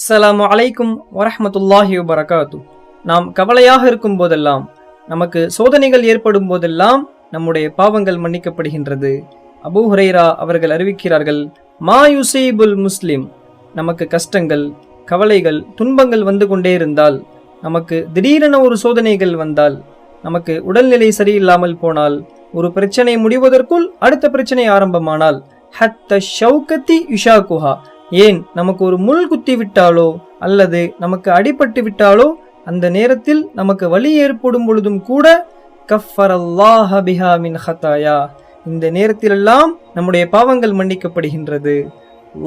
அஸ்லாம் அலைக்கும் வரஹ்மத்துல்லாஹி வரகாத்து நாம் கவலையாக இருக்கும் போதெல்லாம் நமக்கு சோதனைகள் ஏற்படும் போதெல்லாம் நம்முடைய பாவங்கள் மன்னிக்கப்படுகின்றது. அபூ ஹுரைரா அவர்கள் அறிவிக்கிறார்கள் மா யுசீபுல் முஸ்லிம். நமக்கு கஷ்டங்கள் கவலைகள் துன்பங்கள் வந்து கொண்டே இருந்தால் நமக்கு திடீரென ஒரு சோதனைகள் வந்தால் நமக்கு உடல்நிலை சரியில்லாமல் போனால் ஒரு பிரச்சனை முடிவதற்குள் அடுத்த பிரச்சனை ஆரம்பமானால் ஹத்த ஷவுகத்தி யுஷாகுஹா. ஏன் நமக்கு ஒரு முள் குத்தி விட்டாலோ அல்லது நமக்கு அடிபட்டு விட்டாலோ அந்த நேரத்தில் நமக்கு வலி ஏற்படும் பொழுதும் கூட கஃபரல்லாஹ பிஹா மின் ஹதாயா. இந்த நேரத்திலெல்லாம் நம்முடைய பாவங்கள் மன்னிக்கப்படுகின்றது.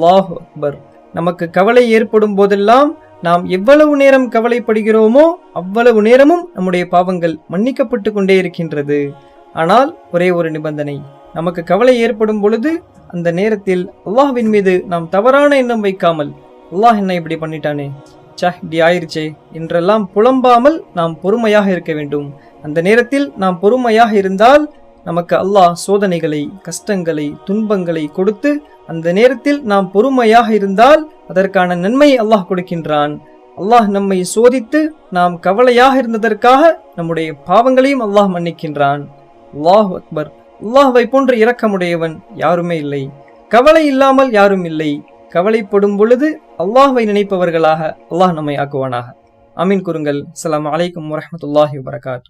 லாஹ் அக்பர். நமக்கு கவலை ஏற்படும் போதெல்லாம் நாம் எவ்வளவு நேரம் கவலைப்படுகிறோமோ அவ்வளவு நேரமும் நம்முடைய பாவங்கள் மன்னிக்கப்பட்டு கொண்டே இருக்கின்றது. ஆனால் ஒரே ஒரு நிபந்தனை. நமக்கு கவலை ஏற்படும் பொழுது அந்த நேரத்தில் அல்லாஹ்வின் மீது நாம் தவறான எண்ணம் வைக்காமல் அல்லாஹ் என்ன இப்படி பண்ணிட்டானே. ச இப்படி ஆயிருச்சே. என்றெல்லாம் புலம்பாமல் நாம் பொறுமையாக இருக்க வேண்டும். அந்த நேரத்தில் நாம் பொறுமையாக இருந்தால் நமக்கு அல்லாஹ் சோதனைகளை கஷ்டங்களை துன்பங்களை கொடுத்து அந்த நேரத்தில் நாம் பொறுமையாக இருந்தால் அதற்கான நன்மை அல்லாஹ் கொடுக்கின்றான். அல்லாஹ் நம்மை சோதித்து நாம் கவலையாக இருந்ததற்காக நம்முடைய பாவங்களையும் அல்லாஹ் மன்னிக்கின்றான். அல்லாஹ் அக்பர். அல்லாஹ்வை போன்று இரக்கமுடையவன் யாருமே இல்லை. கவலை இல்லாமல் யாரும் இல்லை. கவலைப்படும் பொழுது அல்லாஹ்வை நினைப்பவர்களாக அல்லாஹ் நம்மை ஆக்குவானாக. அமீன் குறுங்கள். அலாம் அலைக்கும் வரமத்துல்லாஹி வரகாத்